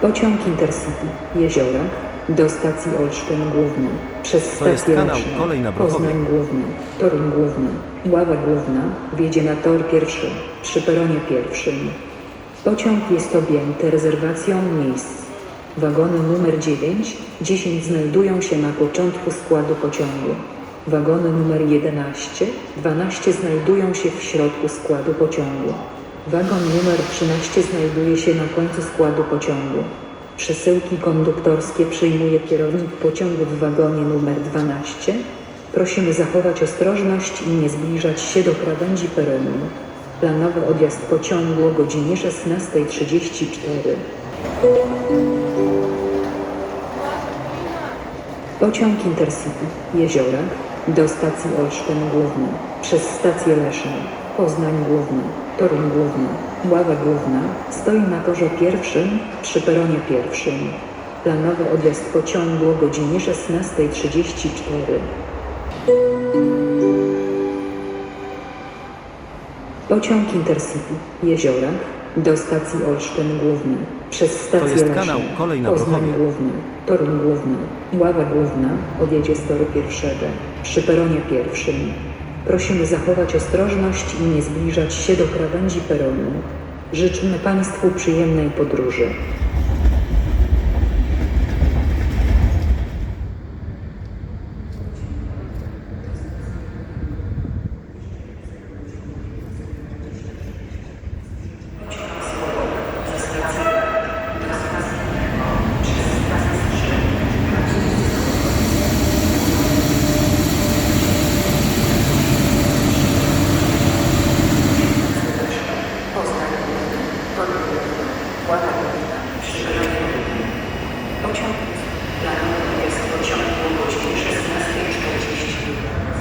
Pociąg Intercity, jeziora, do stacji Olsztyn Główny, przez stację Olsztyn, Kolej na Poznań Główny, Toruń Główny, Ława Główna, wjedzie na tor pierwszy, przy peronie pierwszym. Pociąg jest objęty rezerwacją miejsc. Wagony numer 9, 10 znajdują się na początku składu pociągu. Wagony numer 11, 12 znajdują się w środku składu pociągu. Wagon numer 13 znajduje się na końcu składu pociągu. Przesyłki konduktorskie przyjmuje kierownik pociągu w wagonie numer 12. Prosimy zachować ostrożność i nie zbliżać się do krawędzi peronu. Planowy odjazd pociągu o godzinie 16.34. Pociąg Intercity Jeziora do stacji Olsztyn Główny przez stację Leszno, Poznań Główny, Toruń Główny, Ława Główna stoi na torze pierwszym przy peronie pierwszym. Planowy odjazd pociągu o godzinie 16.34. Pociąg Intercity Jeziora do stacji Olsztyn Główny przez stację jest Leszno, kanał Kolej na Poznań. Główny, Toruń Główny, Ława Główna odjedzie z toru pierwszego przy peronie pierwszym. Prosimy zachować ostrożność i nie zbliżać się do krawędzi peronu. Życzymy Państwu przyjemnej podróży. Dla jest pociąg o godzinie 16.40.